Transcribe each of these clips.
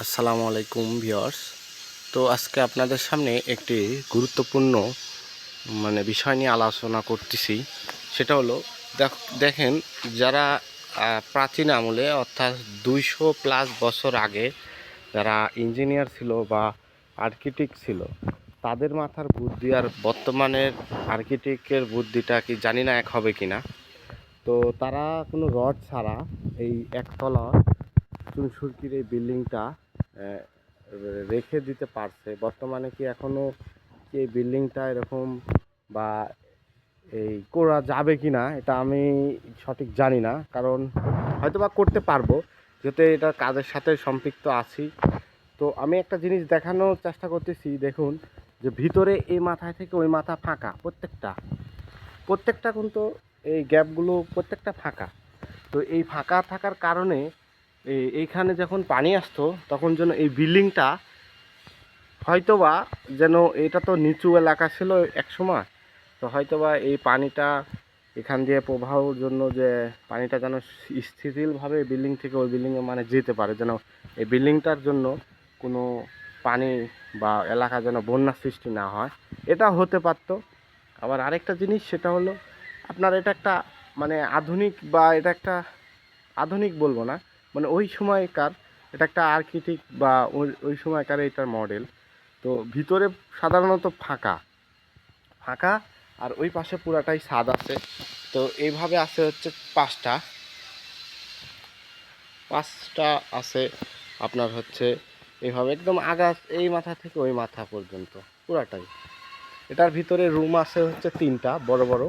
আসসালামু আলাইকুম ভিওর্স তো আজকে আপনাদের সামনে একটি গুরুত্বপূর্ণ মানে বিষয় নিয়ে আলোচনা করতেছি। সেটা হলো, দেখ- দেখেন, যারা প্রাচীন আমলে, অর্থাৎ দুইশো প্লাস বছর আগে যারা ইঞ্জিনিয়ার ছিল বা আর্কিটেক্ট ছিল, তাদের মাথার বুদ্ধি আর বর্তমানের আর্কিটেক্টের বুদ্ধিটা কি জানি না এক হবে কি না তো তারা কোনো রড ছাড়া এই একতলা চুনসুরকির এই বিল্ডিংটা রেখে দিতে পারছে। বর্তমানে কি এখনও কি এই বিল্ডিংটা এরকম বা এই করা যাবে কি না এটা আমি সঠিক জানি না। কারণ হয়তো বা করতে পারব, যেহেতু এটা কাজের সাথে সম্পৃক্ত আছি। তো আমি একটা জিনিস দেখানোর চেষ্টা করতেছি, দেখুন, যে ভিতরে এই মাথায় থেকে ওই মাথা ফাঁকা, প্রত্যেকটা। প্রত্যেকটা কিন্তু এই গ্যাপগুলো প্রত্যেকটা ফাঁকা। তো এই ফাঁকা থাকার কারণে এইখানে যখন পানি আসতো, তখন যেন এই বিল্ডিংটা হয়তোবা যেন এটা তো নিচু এলাকা ছিল এক সময়, তো হয়তোবা এই পানিটা এখান দিয়ে প্রবাহর জন্য যে পানিটা যেন স্থিতিশীলভাবে বিল্ডিং থেকে ওই বিল্ডিংয়ে মানে যেতে পারে, যেন এই বিল্ডিংটার জন্য কোনো পানি বা এলাকা যেন বন্যা সৃষ্টি না হয়। এটা হতে পারতো। আবার আরেকটা জিনিস সেটা হলো, আপনার এটা একটা মানে আধুনিক বা এটা একটা আধুনিক বলব না মানে ওই সময়কার এটা একটা আর্কিটেক্ট বা ওই ওই সময়কার এটার মডেল তো ভিতরে সাধারণত ফাঁকা। ফাঁকা, আর ওই পাশে পুরাটাই ছাদ আছে। তো এইভাবে আছে হচ্ছে পাঁচটা। পাঁচটা আছে আপনার হচ্ছে এইভাবে একদম আগা, এই মাথা থেকে ওই মাথা পর্যন্ত, পুরাটাই। এটার ভিতরে রুম আছে হচ্ছে তিনটা, বড় বড়।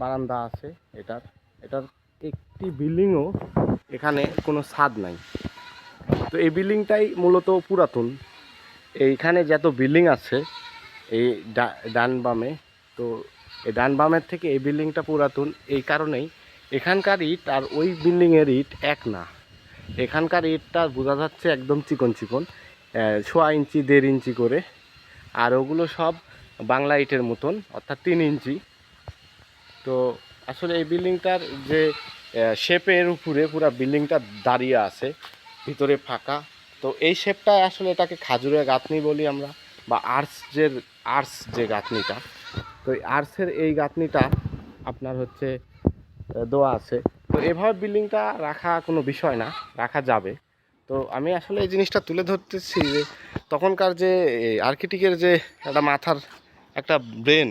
বারান্দা আছে এটার এটার একটি বিল্ডিংও এখানে কোনো স্বাদ নাই। তো এই বিল্ডিংটাই মূলত পুরাতন। এইখানে যত বিল্ডিং আছে, এই ডান বামে, তো এই ডান বামের থেকে এই বিল্ডিংটা পুরাতন। এই কারণেই এখানকার ইট আর ওই বিল্ডিংয়ের ইট এক না। এখানকার ইটটা বোঝা যাচ্ছে একদম চিকন চিকন সোয়া ইঞ্চি, দেড় ইঞ্চি করে। আর ওগুলো সব বাংলা ইটের মতন, অর্থাৎ তিন ইঞ্চি। তো আসলে এই বিল্ডিংটার যে শেপের উপরে পুরো বিল্ডিংটা দাঁড়িয়ে আছে, ভিতরে ফাঁকা। তো এই শেপটা আসলে এটাকে খাজুরের গাঁথনি বলি আমরা, বা আর্টস যে আর্টস যে গাঁথনিটা। তো এই আর্টসের এই গাঁথনিটা আপনার হচ্ছে দেওয়া আছে। তো এভাবে বিল্ডিংটা রাখা কোনো বিষয় না, রাখা যাবে। তো আমি আসলে এই জিনিসটা তুলে ধরতেছি যে, তখনকার যে আর্কিটেক্টের যে একটা মাথার একটা ব্রেন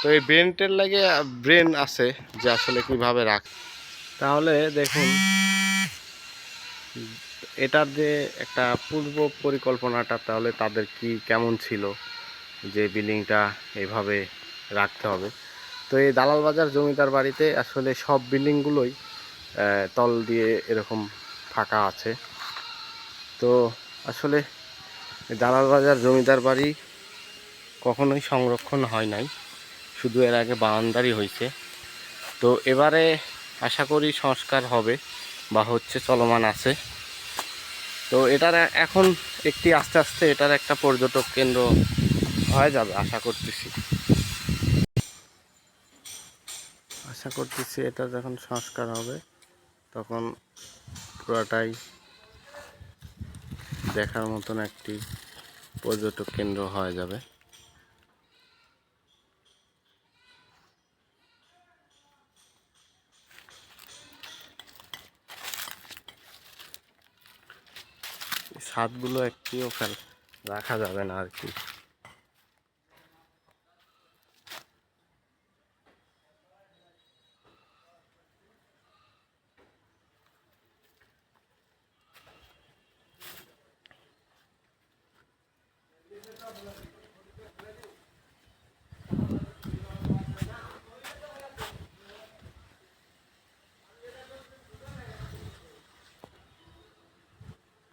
তো এই ব্রেনটের লাগে ব্রেন আছে যে আসলে কীভাবে রাখ তাহলে দেখুন, এটার যে একটা পূর্ব পরিকল্পনাটা, তাহলে তাদের কি কেমন ছিল? যে বিল্ডিংটা এভাবে রাখতে হবে। তো এই দালাল বাজার জমিদার বাড়িতে আসলে সব বিল্ডিংগুলোই তল দিয়ে এরকম ফাঁকা আছে। তো আসলে দালাল বাজার জমিদার বাড়ি কখনোই সংরক্ষণ হয় নাই। শুধু এর আগে বাউন্ডারি হয়েছে। তো এবারে আশা করি সংস্কার হবে বা হচ্ছে চলমান আছে। তো এটার এখন একটি আস্তে আস্তে এটার একটা পর্যটক কেন্দ্র হয়ে যাবে, আশা করতেছি। আশা করতেছি এটা যখন সংস্কার হবে, তখন পুরাটাই দেখার মতন একটি পর্যটক কেন্দ্র হয়ে যাবে। ছাদগুলো একটিও ফেল রাখা যাবে না আর কি।